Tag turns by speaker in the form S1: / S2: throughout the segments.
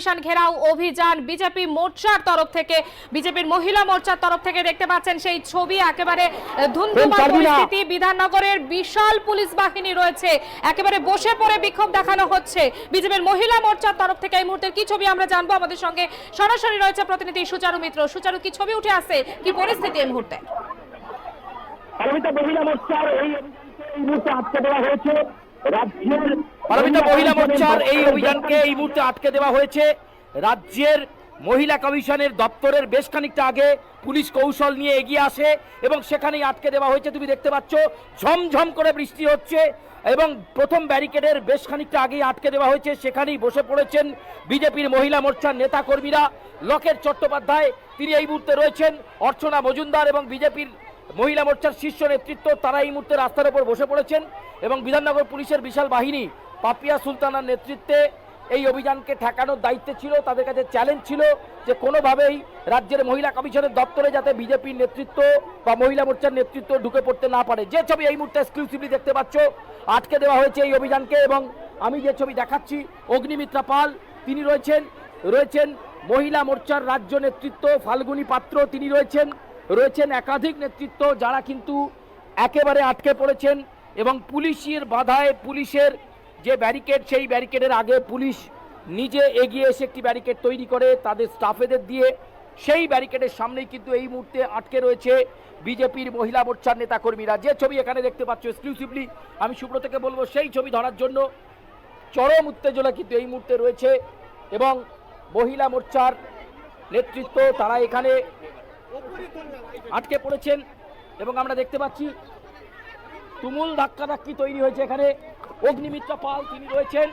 S1: Commission ঘেরাও অভিযান BJP মোর্চার তরফ থেকে বিজেপির মহিলা মোর্চার তরফ থেকে দেখতে পাচ্ছেন সেই ছবি একেবারে ধুন্ধুমার পরিস্থিতি। বিধাননগরের বিশাল পুলিশ বাহিনী রয়েছে। একেবারে বসে পড়ে বিক্ষোভ দেখানো হচ্ছে। বিজেপির মহিলা মোর্চার তরফ থেকে এই মুহূর্তের কি ছবি আমরা জানব? আমাদের সঙ্গে সরাসরি রয়েছে প্রতিনিধি সুচারু মিত্র। সুচারু কি ছবি উঠে আসে? কি পরিস্থিতি এই মুহূর্তে?
S2: মহিলা মোর্চার এই অভিযানকে এই মুহূর্তে আটকে দেওয়া হয়েছে। রাজ্যের
S3: পারমিতা মহিলা মোর্চার এই অভিযানকে এই মুহূর্তে আটকে দেওয়া হয়েছে। রাজ্যের মহিলা কমিশনের দপ্তরের বেশ খানিকটা আগে পুলিশ কৌশল নিয়ে এগিয়ে আসে এবং সেখানেই আটকে দেওয়া হয়েছে তুমি দেখতে পাচ্ছ। ঝমঝম করে বৃষ্টি হচ্ছে এবং প্রথম ব্যারিকেডের বেশ খানিকটা আগেই আটকে দেওয়া হয়েছে। সেখানেই বসে পড়েছেন বিজেপির মহিলা মোর্চার নেতাকর্মীরা। লকেট চট্টোপাধ্যায় তিনি এই মুহূর্তে রয়েছেন। অর্চনা মজুমদার এবং বিজেপির মহিলা মোর্চার শীর্ষ নেতৃত্ব তারা এই মুহূর্তে রাস্তার ওপর বসে পড়েছেন এবং বিধাননগর পুলিশের বিশাল বাহিনী পাপিয়া সুলতানার নেতৃত্বে এই অভিযানকে ঠেকানোর দায়িত্বে ছিল, তাদের কাছে চ্যালেঞ্জ ছিল যে কোনোভাবেই রাজ্যের মহিলা কমিশনের দপ্তরে যাতে বিজেপির নেতৃত্ব বা মহিলা মোর্চার নেতৃত্ব ঢুকে পড়তে না পারে। যে ছবি এই মুহূর্তে এক্সক্লুসিভলি দেখতে পাচ্ছ, আটকে দেওয়া হয়েছে এই অভিযানকে এবং আমি যে ছবি দেখাচ্ছি, অগ্নিমিত্রা পাল, তিনি রয়েছেন রয়েছেন মহিলা মোর্চার রাজ্য নেতৃত্ব, ফাল্গুনী পাত্র, তিনি রয়েছেন। রয়েছেন একাধিক নেতৃত্ব যারা কিন্তু একেবারে আটকে পড়েছেন এবং পুলিশের বাধায় পুলিশের যে ব্যারিকেড, সেই ব্যারিকেডের আগে পুলিশ নিজে এগিয়ে এসে একটি ব্যারিকেড তৈরি করে তাদের স্টাফেদের দিয়ে সেই ব্যারিকেডের সামনেই কিন্তু এই মুহূর্তে আটকে রয়েছে বিজেপির মহিলা মোর্চার নেতাকর্মীরা। যে ছবি এখানে দেখতে পাচ্ছ এক্সক্লুসিভলি আমি সুব্রতকে বলব, সেই ছবি ধরার জন্য চরম উত্তেজনা কিন্তু এই মুহূর্তে রয়েছে এবং মহিলা মোর্চার নেতৃত্ব, তারা এখানে আটকে পড়েছেন এবং আমরা দেখতে পাচ্ছি তুমুল ধাক্কাধাক্কি তৈরি হয়েছে এখানে। অগ্নিমিত্র পাল তিনি রয়েছেন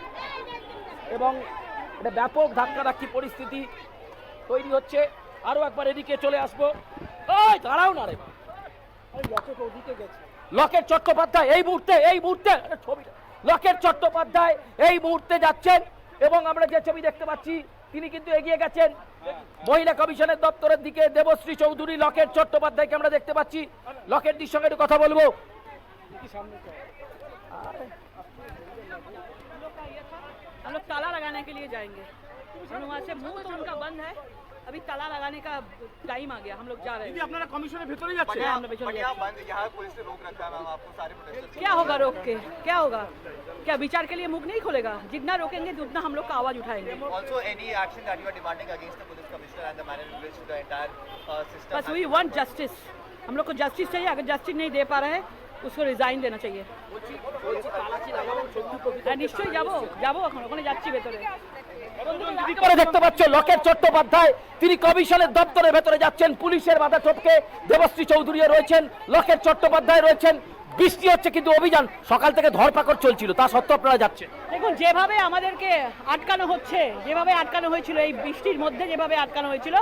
S3: এবং এটা ব্যাপক ধাক্কাধাক্কি পরিস্থিতি তৈরি হচ্ছে। আরও একবার এদিকে চলে আসব। ওই দাঁড়াও না রে লকেট চট্টোপাধ্যায়, এই মুহূর্তে এই মুহূর্তে আরে ছবিটা লকেট চট্টোপাধ্যায়, এই মুহূর্তে যাচ্ছেন এবং আমরা যে ছবি দেখতে পাচ্ছি তিনি কিন্তু এগিয়ে গেছেন মহিলা কমিশনের দপ্তরের দিকে দেবশ্রী চৌধুরী লকেট চট্টোপাধ্যায়কে আমরা দেখতে পাচ্ছি লকেটটির সঙ্গে একটু কথা বলবো
S4: हम लोग ताला लगाने के लिए जाएंगे हम वहाँ से मुंह तो उनका बंद है अभी ताला लगाने का टाइम आ गया हम लोग जा रहे हैं। अपना कमीशन भीतर
S5: ही जाते हैं।
S4: क्या होगा रोक के? क्या होगा? क्या विचार के लिए मुख नहीं खोलेगा? जितना रोकेंगे उतना हम लोग का आवाज़ उठाएँगे। बस वी वॉन्ट जस्टिस हम लोग को जस्टिस चाहिए अगर जस्टिस नहीं दे पा रहे हैं उसको রিজাইন দেনা चाहिए হ্যাঁ নিশ্চয়ই যাবো যাবো এখন ওখানে যাচ্ছি ভেতরে
S3: কি করে দেখতে পাচ্ছ লকেট চট্টোপাধ্যায় তিনি কমিশনের দপ্তরের ভেতরে যাচ্ছেন পুলিশের বাধা টপকে দেবশ্রী চৌধুরী রয়েছেন লকেট চট্টোপাধ্যায় রয়েছেন বৃষ্টি হচ্ছে কিন্তু অভিযান সকাল থেকে ধরপাকড় চলছিল তা সত্ত্বেও আপনারা যাচ্ছেন
S4: দেখুন যেভাবে আমাদেরকে আটকানো হচ্ছে যেভাবে আটকানো হয়েছিল এই বৃষ্টির মধ্যে যেভাবে আটকানো হয়েছিল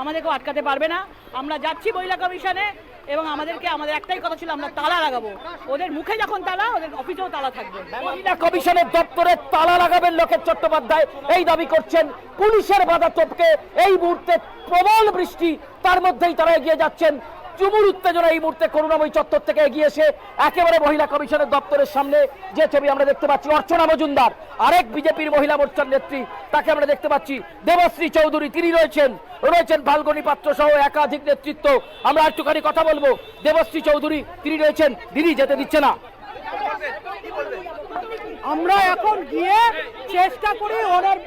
S4: আমাদেরকেও আটকাতে পারবে না আমরা যাচ্ছি মহিলা কমিশনে এবং আমাদেরকে, আমাদের একটাই কথা ছিল, আমরা তালা লাগাবো। ওদের মুখে যখন তালা, ওদের অফিসেও তালা থাকবে।
S3: মহিলা কমিশনের দপ্তরে তালা লাগাবেন লোকের চট্টোপাধ্যায়। এই দাবি করছেন পুলিশের বাধা টপকে এই মুহূর্তে প্রবল বৃষ্টি, তার মধ্যেই তারা এগিয়ে যাচ্ছেন। চুমুর উত্তেজনা এই মুহূর্তে করুণাময়ী চত্বর থেকে এগিয়ে এসে একেবারে মহিলা কমিশনের দপ্তরের সামনে যে ছবি আমরা দেখতে পাচ্ছি, অর্চনা মজুমদার, আরেক বিজেপির মহিলা মোর্চার নেত্রী, তাকে আমরা দেখতে পাচ্ছি। দেবশ্রী চৌধুরী, তিনি রয়েছেন রয়েছেন ফাল্গুনী পাত্র সহ একাধিক নেতৃত্ব। আমরা একটুখানি কথা বলব। দেবশ্রী চৌধুরী, তিনি রয়েছেন, দিদি যেতে দিচ্ছে না।
S4: আমরা এখন গিয়ে চেষ্টা করি ওনার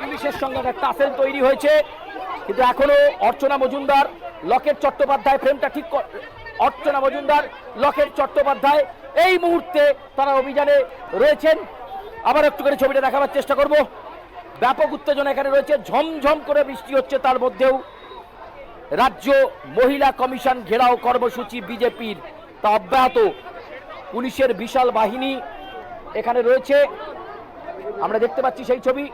S3: পুলিশের সঙ্গে একটা টাসেল তৈরি হয়েছে। কিন্তু এখনও অর্চনা মজুমদার, লকেট চট্টোপাধ্যায় ফ্রেমটা ঠিক অর্চনা মজুমদার, লকেট চট্টোপাধ্যায়, এই মুহূর্তে তারা অভিযানে রয়েছেন। আবার একটু করে ছবিটা দেখাবার চেষ্টা করব। ব্যাপক উত্তেজনা এখানে রয়েছে। ঝমঝম করে বৃষ্টি হচ্ছে তার মধ্যেও। রাজ্য মহিলা কমিশন ঘেরাও কর্মসূচি বিজেপির। তা অব্যাহত। পুলিশের বিশাল বাহিনী এখানে রয়েছে। আমরা দেখতে পাচ্ছি সেই ছবি।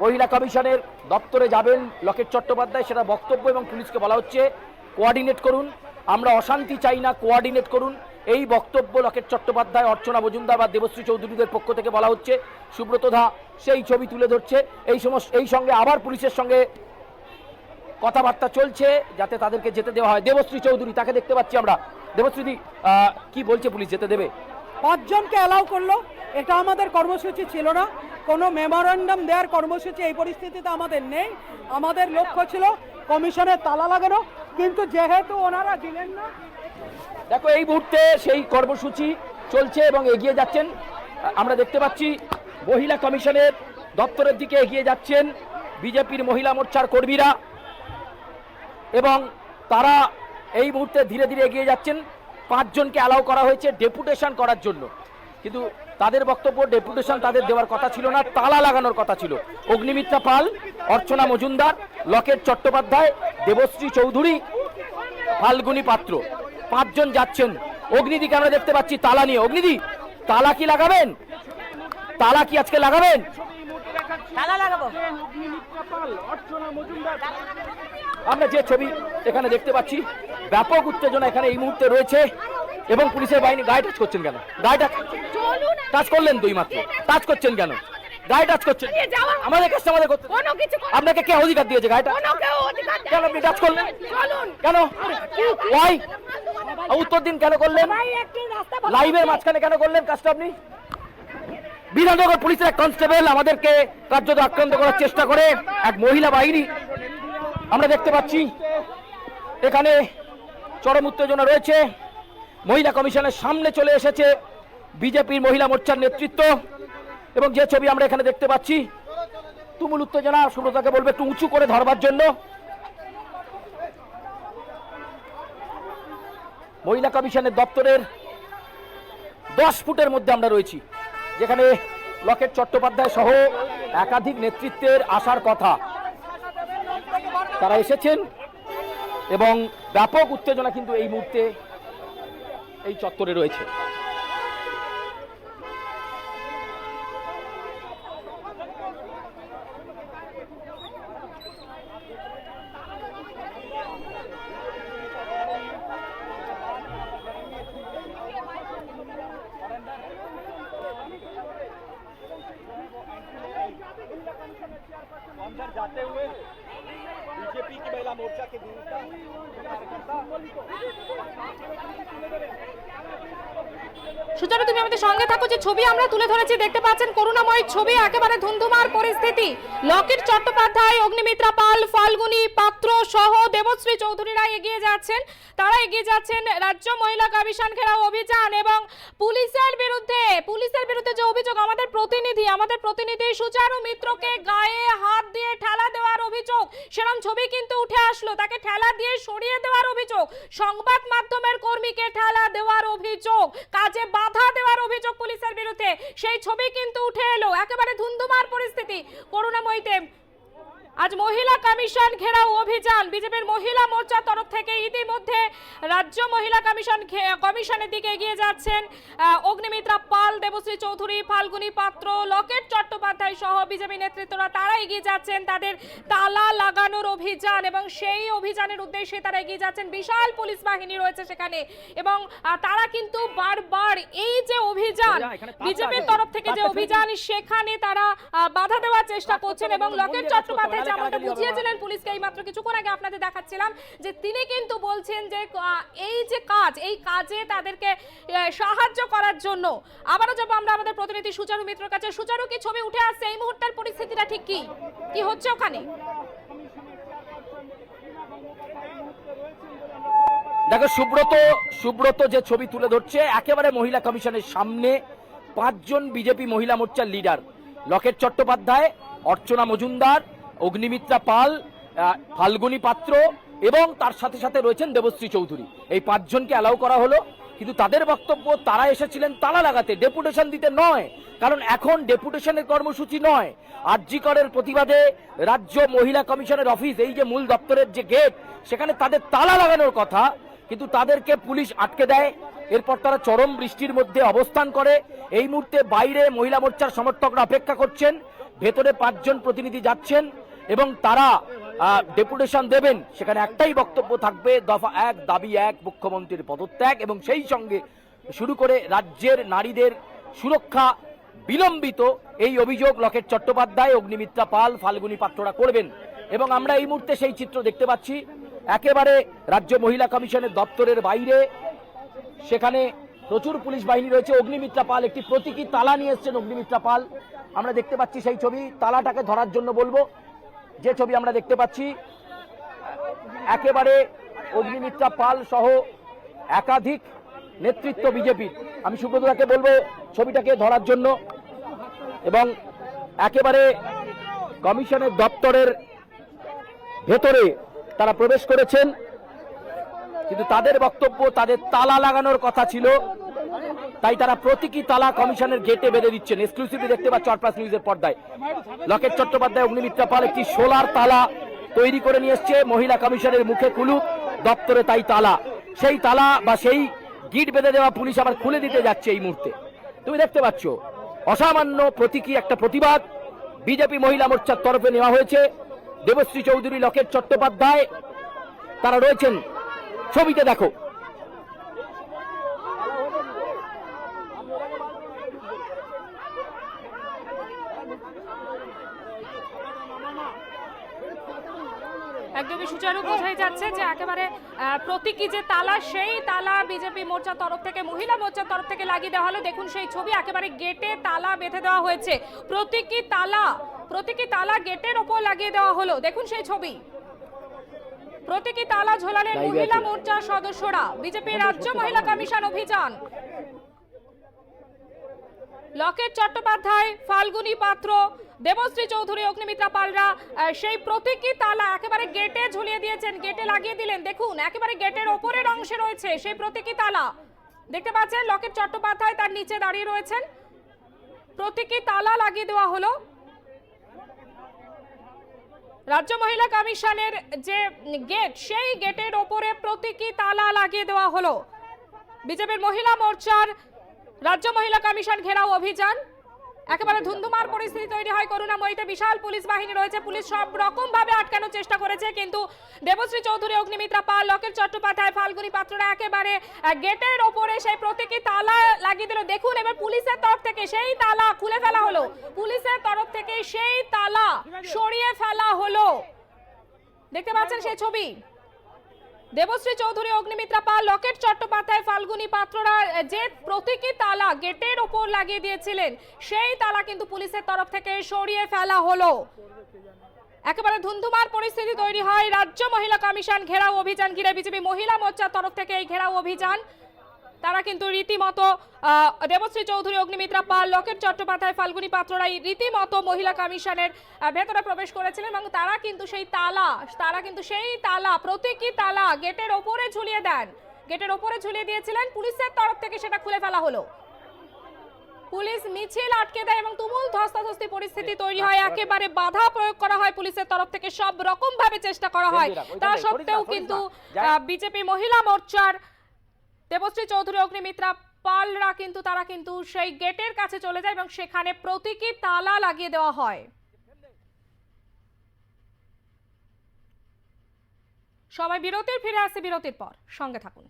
S3: মহিলা কমিশনের দপ্তরে যাবেন লকেট চট্টোপাধ্যায় সেটা বক্তব্য এবং পুলিশকে বলা হচ্ছে। কোঅর্ডিনেট করুন আমরা অশান্তি চাই না কোঅর্ডিনেট করুন। এই বক্তব্য লকেট চট্টোপাধ্যায় অর্চনা মজুমদার বা দেবশ্রী চৌধুরীদের পক্ষ থেকে বলা হচ্ছে। সুব্রত ধা সেই ছবি তুলে ধরছে। এই সমস্ত এই সঙ্গে আবার পুলিশের সঙ্গে কথাবার্তা চলছে যাতে তাদেরকে যেতে দেওয়া হয়। দেবশ্রী চৌধুরী তাকে দেখতে পাচ্ছি আমরা। দেবশ্রী দি, আহ, কি বলছে পুলিশ যেতে দেবে?
S6: পাঁচজনকে অ্যালাউ করল। এটা আমাদের কর্মসূচি ছিল না। কোনো মেমোরেন্ডাম দেওয়ার কর্মসূচি এই পরিস্থিতিতে আমাদের নেই। আমাদের লক্ষ্য ছিল কমিশনের তালা লাগানো। কিন্তু যেহেতু ওনারা দিলেন না,
S3: দেখো, এই মুহূর্তে সেই কর্মসূচি চলছে এবং এগিয়ে যাচ্ছেন। আমরা দেখতে পাচ্ছি, মহিলা কমিশনের দপ্তরের দিকে এগিয়ে যাচ্ছেন বিজেপির মহিলা মোর্চার কর্মীরা। এবং তারা এই মুহূর্তে ধীরে ধীরে এগিয়ে যাচ্ছেন। পাঁচজনকে অ্যালাউ করা হয়েছে ডেপুটেশন করার জন্য। কিন্তু তাদের বক্তব্য ডেপুটেশন তাদের দেওয়ার কথা ছিল না তালা লাগানোর কথা ছিল। অগ্নিমিত্রা পাল অর্চনা মজুমদার লকেট চট্টোপাধ্যায় দেবশ্রী চৌধুরী ফাল্গুনী পাত্র। পাঁচজন যাচ্ছেন। অগ্নিদিকে আমরা দেখতে পাচ্ছি? তালা নিয়ে। অগ্নিদি তালা কি লাগাবেন? তালা কি আজকে লাগাবেন? আমরা যে ছবি এখানে দেখতে পাচ্ছি ব্যাপক উত্তেজনা এখানে এই মুহূর্তে রয়েছে এবং পুলিশের বাহিনী গায়ে টাচ করছেন কেন? গায়ে টাচ টাচ করলেন দুই মাত্র। টাচ করছেন কেন? গায়ে টাচ করছেন। আমাদের কাছে আমাদের করতে আপনাকে কে অধিকার দিয়েছে গায়েটা কেন আপনি টাচ করলেন? কেন? ওয়াই উত্তর দিন কেন করলেন? লাইভের মাঝখানে কেন করলেন কাজটা আপনি? বিধাননগর পুলিশের এক কনস্টেবল আমাদেরকে কার্যত আক্রান্ত করার চেষ্টা করে। এক মহিলা বাহিনী আমরা দেখতে পাচ্ছি, এখানে চরম উত্তেজনা রয়েছে। মহিলা কমিশনের সামনে চলে এসেছে বিজেপির মহিলা মোর্চার নেতৃত্ব। এবং যে ছবি আমরা এখানে দেখতে পাচ্ছি, তুমুল উত্তেজনা, সুব্রতাকে বলবে একটু উঁচু করে ধরবার জন্য। মহিলা কমিশনের দপ্তরের দশ ফুটের মধ্যে আমরা রয়েছি, যেখানে লকেট চট্টোপাধ্যায় সহ একাধিক নেতৃত্বের আসার কথা। তারা এসেছেন এবং ব্যাপক উত্তেজনা কিন্তু এই মুহূর্তে এই চত্বরে রয়েছে।
S1: মহিলা মোর্চাকে দিন সুচনা তুমি আমাদের সঙ্গে থাকো। যে ছবি আমরা তুলে ধরেছি, দেখতে পাচ্ছেন, করুণাময় ছবি, একেবারে ধুন্ধুমার পরিস্থিতি। লকেট চট্টোপাধ্যায়, অগ্নিমিত্রা পাল, ফাল্গুনী পাত্র সহ দেবশ্রী চৌধুরীরা এগিয়ে যাচ্ছেন। তারা এগিয়ে যাচ্ছেন রাজ্য মহিলা কমিশন ঘেরাও অভিযান এবং পুলিশের বিরুদ্ধে পুলিশের বিরুদ্ধে যে অভিযোগ, আমাদের প্রতিনিধি আমাদের প্রতিনিধি সুচারু মিত্রকে গায়ে হাত দিয়ে ঠেলা দেওয়ার অভিযোগ। সেরকম ছবি কিন্তু উঠে আসলো, তাকে ঠেলা দিয়ে সরিয়ে দেওয়ার অভিযোগ। সংবাদ মাধ্যমের কর্মীকে ঠেলা দেওয়ার অভিযোগ। কাজে বাধা দেওয়ার অভিযোগ পুলিশের বিরুদ্ধে সেই ছবি কিন্তু উঠে এলো। একেবারে ধুন্ধুমার পরিস্থিতি। করুণাময়ীতে আজ মহিলা কমিশন ঘেরাও অভিযান। বিজেপির মহিলা মোর্চার তরফ থেকে ইতিমধ্যে রাজ্য মহিলা কমিশন কমিশনের দিকে এগিয়ে যাচ্ছেন অগ্নিমিত্রা পাল দেবশ্রী চৌধুরী ফাল্গুনী পাত্র লকেট চট্টোপাধ্যায় সহ বিজেপি নেতৃত্বরা তারা এগিয়ে যাচ্ছেন তাদের তালা লাগানোর অভিযান এবং সেই অভিযানের উদ্দেশ্যে তারা এগিয়ে যাচ্ছেন। বিশাল পুলিশ বাহিনী রয়েছে সেখানে এবং তারা কিন্তু বারবার এই যে অভিযান বিজেপির তরফ থেকে যে অভিযান সেখানে তারা বাধা দেওয়ার চেষ্টা করছেন এবং লকেট চট্টোপাধ্যায় যেমনটা বুঝিয়েছিলেন পুলিশকে এই মাত্র কিছুক্ষণ আগে আপনাদের দেখাচ্ছিলাম যে তিনি কিন্তু বলছেন যে এই যে কাজ এই কাজে তাদেরকে সাহায্য করার জন্য। আবারও যাব আমরা আমাদের প্রতিনিধি সুচারু মিত্রর কাছে। সুচারু কি ছবি উঠে আসছে? এই মুহূর্তের পরিস্থিতিটা ঠিক কি? কি হচ্ছে ওখানে?
S3: দেখো সুব্রত সুব্রত যে ছবি তুলে ধরছে একেবারে মহিলা কমিশনের সামনে পাঁচজন বিজেপি মহিলা মোর্চার লিডার। লকেট চট্টোপাধ্যায় অর্চনা মজুমদার অগ্নিমিত্রা পাল ফাল্গুনী পাত্র এবং তার সাথে সাথে রয়েছেন দেবশ্রী চৌধুরী। এই পাঁচজনকে অ্যালাউ করা হলো, কিন্তু তাদের বক্তব্য, তারা এসেছিলেন তালা লাগাতে ডেপুটেশন দিতে নয়, কারণ এখন ডেপুটেশনের কর্মসূচি নয়। আরজিকরের প্রতিবাদে রাজ্য মহিলা কমিশনের অফিস এই যে মূল দপ্তরের যে গেট সেখানে তাদের তালা লাগানোর কথা, কিন্তু তাদেরকে পুলিশ আটকে দেয়। এরপর তারা চরম বৃষ্টির মধ্যে অবস্থান করে। এই মুহূর্তে বাইরে মহিলা মোর্চার সমর্থকরা অপেক্ষা করছেন। ভেতরে পাঁচজন প্রতিনিধি যাচ্ছেন। এবং তারা ডেপুটেশন দেবেন। সেখানে একটাই বক্তব্য থাকবে, দফা এক, দাবি এক, মুখ্যমন্ত্রীর পদত্যাগ এবং সেই সঙ্গে শুরু করে রাজ্যের নারীদের সুরক্ষা বিলম্বিত। এই অভিযোগ লকেট চট্টোপাধ্যায়, অগ্নিমিত্রা পাল, ফাল্গুনী পাত্ররা করবেন। এবং আমরা এই মুহূর্তে সেই চিত্র দেখতে পাচ্ছি, একেবারে রাজ্য মহিলা কমিশনের দপ্তরের বাইরে। সেখানে প্রচুর পুলিশ বাহিনী রয়েছে। অগ্নিমিত্রা পাল একটি প্রতীকী তালা নিয়ে এসছেন অগ্নিমিত্রা পাল। আমরা দেখতে পাচ্ছি সেই ছবি। তালাটাকে ধরার জন্য বলব যে ছবি আমরা দেখতে পাচ্ছি, একেবারে অগ্নিমিত্রা পাল সহ একাধিক নেতৃত্ব বিজেপির আমি সুব্রতদাকে বলব ছবিটাকে ধরার জন্য এবং একেবারে কমিশনের দপ্তরের ভেতরে তারা প্রবেশ করেছেন। কিন্তু তাদের বক্তব্য, তাদের তালা লাগানোর কথা ছিল। তাই তারা প্রতীকী তালা কমিশনের গেটে বেঁধে দিচ্ছেন। এক্সক্লুসিভলি দেখতে পাচ্ছ অর্পাস নিউজের পর্দায়। লকেট চট্টোপাধ্যায়, অগ্নিমিত্রা পাল একটি সোলার তালা তৈরি করে নিয়ে এসছে। মহিলা কমিশনের মুখে কুলুপ দপ্তরে তাই তালা। সেই তালা বা সেই গিট বেঁধে দেওয়া পুলিশ আবার খুলে দিতে যাচ্ছে এই মুহূর্তে। তুমি দেখতে পাচ্ছ, অসামান্য প্রতীকী একটা প্রতিবাদ বিজেপি মহিলা মোর্চার তরফে নেওয়া হয়েছে। দেবশ্রী চৌধুরী, লকেট চট্টোপাধ্যায়, তারা রয়েছেন। ছবিতে দেখো
S1: একদমই সুচারু বোঝাই যাচ্ছে যে একেবারে প্রতীকী যে তালা সেই তালা বিজেপি মোর্চার তরফ থেকে মহিলা মোর্চার তরফ থেকে লাগিয়ে দেওয়া হলো। দেখুন সেই ছবি একেবারে গেটে তালা বেঁধে দেওয়া হয়েছে। প্রতীকী তালা প্রতীকী তালা গেটের ওপর লাগিয়ে দেওয়া হলো। দেখুন সেই ছবি। প্রতীকী তালা ঝোলালেন মহিলা মোর্চার সদস্যরা। বিজেপি রাজ্য মহিলা কমিশন অভিযান। লকেট চট্টোপাধ্যায়, ফাল্গুনী পাত্র, দেবশ্রী চৌধুরী, অগ্নিমিত্রা পালরা সেই প্রতীকী তালা একেবারে গেটে ঝুলিয়ে দিয়েছেন, গেটে লাগিয়ে দিলেন। দেখুন, একেবারে গেটের ওপরের অংশে রয়েছে সেই প্রতীকী তালা। দেখতে পাচ্ছেন, লকেট চট্টোপাধ্যায় তার নিচে দাঁড়িয়ে রয়েছেন। প্রতীকী তালা লাগিয়ে দেওয়া হলো। রাজ্য মহিলা কমিশনের যে গেট, সেই গেটের ওপরে প্রতীকী তালা লাগিয়ে দেওয়া হলো। বিজেপির মহিলা মোর্চার রাজ্য মহিলা কমিশন ঘেরাও অভিযান। একেবারে ধুন্ধুমার পরিস্থিতি তৈরি হয় করুণাময়ীতে। বিশাল পুলিশ বাহিনী রয়েছে। পুলিশ সব রকম ভাবে আটকানোর চেষ্টা করেছে, কিন্তু দেবশ্রী চৌধুরী, অগ্নিমিত্রা পাল, লকেট চট্টোপাধ্যায়, ফাল্গুনী পাত্ররা একেবারে গেটের ওপরে সেই প্রতীকী তালা লাগিয়ে দিল। দেখুন, এবার পুলিশের তরফ থেকে সেই তালা খুলে ফেলা হলো। পুলিশের তরফ থেকে সেই তালা সরিয়ে ফেলা হলো। দেখতে পাচ্ছেন সেই ছবি? দেবশ্রী চৌধুরী, অগ্নিমিত্রা পাল, লকেট চট্টোপাধ্যায়, ফাল্গুনী পাত্ররা যে প্রতীকী তালা গেটের ওপর লাগিয়ে দিয়েছিলেন, সেই তালা কিন্তু পুলিশের তরফ থেকে সরিয়ে ফেলা হলো। একেবারে ধুন্ধুমার পরিস্থিতি তৈরি হয়। রাজ্য মহিলা কমিশন ঘেরাও অভিযান ঘিরে বিজেপি মহিলা মোর্চার তরফ থেকে এই ঘেরাও অভিযান তারা কিন্তু রীতিমতো দেবশ্রী চৌধুরী অগ্নিমিত্রা পাল লকেট চট্টোপাধ্যায় ফাল্গুনী পাত্ররা এই রীতিমতো মহিলা কমিশনের ভেতরে প্রবেশ করেছিলেন এবং তারা কিন্তু সেই তালা তারা কিন্তু সেই তালা প্রতীকী তালা গেটের ওপরে ঝুলিয়ে দেন। গেটের ওপরে ঝুলিয়ে দিয়েছিলেন পুলিশের তরফ থেকে সেটা খুলে ফেলা হলো। পুলিশ মিছিল আটকে দেয় এবং তুমুল ধস্তাধস্তি পরিস্থিতি তৈরি হয়। একেবারে বাধা প্রয়োগ করা হয় পুলিশের তরফ থেকে। সব রকম ভাবে চেষ্টা করা হয়। তা সত্ত্বেও কিন্তু বিজেপি মহিলা মোর্চার দেবশ্রী চৌধুরী, অগ্নিমিত্রা পালরা কিন্তু তারা কিন্তু সেই গেটের কাছে চলে যায় এবং সেখানে প্রতীকী তালা লাগিয়ে দেওয়া হয়। সবাই বিরতির, ফিরে আসে বিরতির পর। সঙ্গে থাকুন।